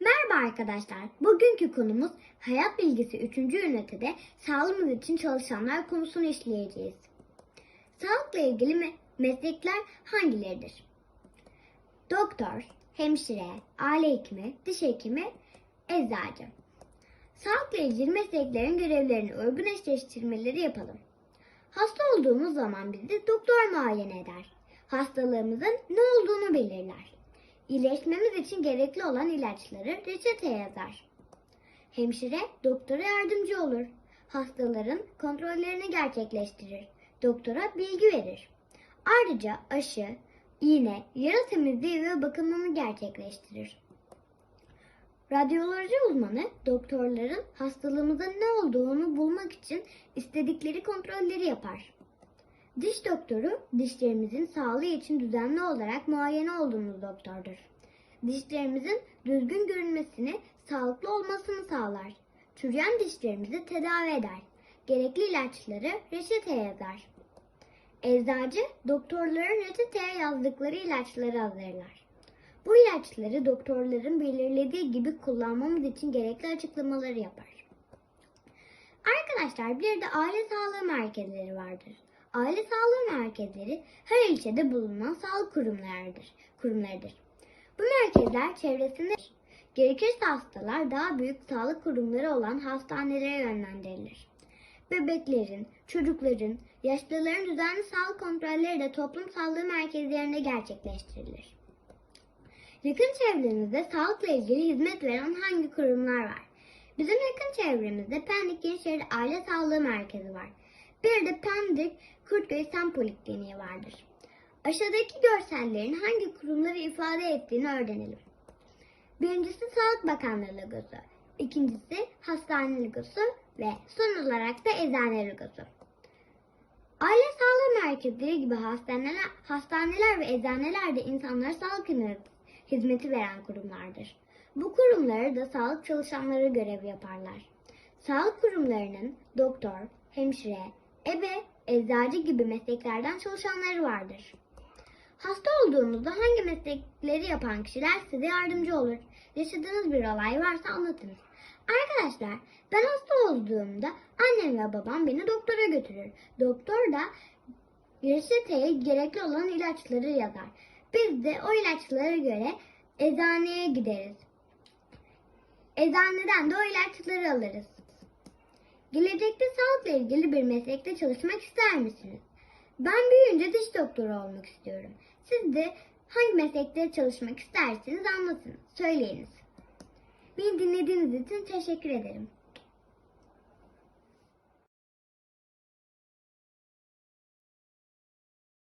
Merhaba arkadaşlar. Bugünkü konumuz hayat bilgisi 3. ünitede sağlığımız için çalışanlar konusunu işleyeceğiz. Sağlıkla ilgili me- meslekler hangileridir? Doktor, hemşire, aile hekimi, diş hekimi, eczacı. Sağlıkla ilgili mesleklerin görevlerini uygun yapalım. Hasta olduğumuz zaman bizi doktor muayene eder. Hastalığımızın ne olduğunu belirler. İyileşmemiz için gerekli olan ilaçları reçeteye yazar. Hemşire doktora yardımcı olur. Hastaların kontrollerini gerçekleştirir. Doktora bilgi verir. Ayrıca aşı, iğne, yara temizliği ve bakımını gerçekleştirir. Radyoloji uzmanı doktorların hastalığımızın ne olduğunu bulmak için istedikleri kontrolleri yapar. Diş doktoru dişlerimizin sağlığı için düzenli olarak muayene olduğumuz doktordur. Dişlerimizin düzgün görünmesini, sağlıklı olmasını sağlar. Çürüyen dişlerimizi tedavi eder. Gerekli ilaçları reçeteye yazar. Eczacı doktorların reçeteye yazdıkları ilaçları hazırlar. Bu ilaçları doktorların belirlediği gibi kullanmamız için gerekli açıklamaları yapar. Arkadaşlar bir de aile sağlığı merkezleri vardır. Aile sağlığı merkezleri her ilçede bulunan sağlık kurumlarıdır. kurumlarıdır. Bu merkezler çevresinde gerekirse hastalar daha büyük sağlık kurumları olan hastanelere yönlendirilir. Bebeklerin, çocukların, yaşlıların düzenli sağlık kontrolleri de toplum sağlığı merkezlerinde gerçekleştirilir. Yakın çevrenizde sağlıkla ilgili hizmet veren hangi kurumlar var? Bizim yakın çevremizde Pendik Gençleri Aile Sağlığı Merkezi var. Bir de Pendik Kurtköy Sen Polikliniği vardır. Aşağıdaki görsellerin hangi kurumları ifade ettiğini öğrenelim. Birincisi Sağlık Bakanlığı logosu, ikincisi hastane logosu ve son olarak da eczane logosu. Aile sağlığı merkezleri gibi hastaneler, hastaneler ve eczaneler de insanlara sağlık hizmeti veren kurumlardır. Bu kurumlara da sağlık çalışanları görev yaparlar. Sağlık kurumlarının doktor, hemşire, ebe, eczacı gibi mesleklerden çalışanları vardır. Hasta olduğunuzda hangi meslekleri yapan kişiler size yardımcı olur? Yaşadığınız bir olay varsa anlatınız. Arkadaşlar ben hasta olduğumda annem ve babam beni doktora götürür. Doktor da reçeteye gerekli olan ilaçları yazar. Biz de o ilaçlara göre eczaneye gideriz. Eczaneden de o ilaçları alırız. Gelecekte sağlıkla ilgili bir meslekte çalışmak ister misiniz? Ben büyüyünce diş doktoru olmak istiyorum. Siz de hangi meslekte çalışmak isterseniz anlatın, söyleyiniz. Beni dinlediğiniz için teşekkür ederim.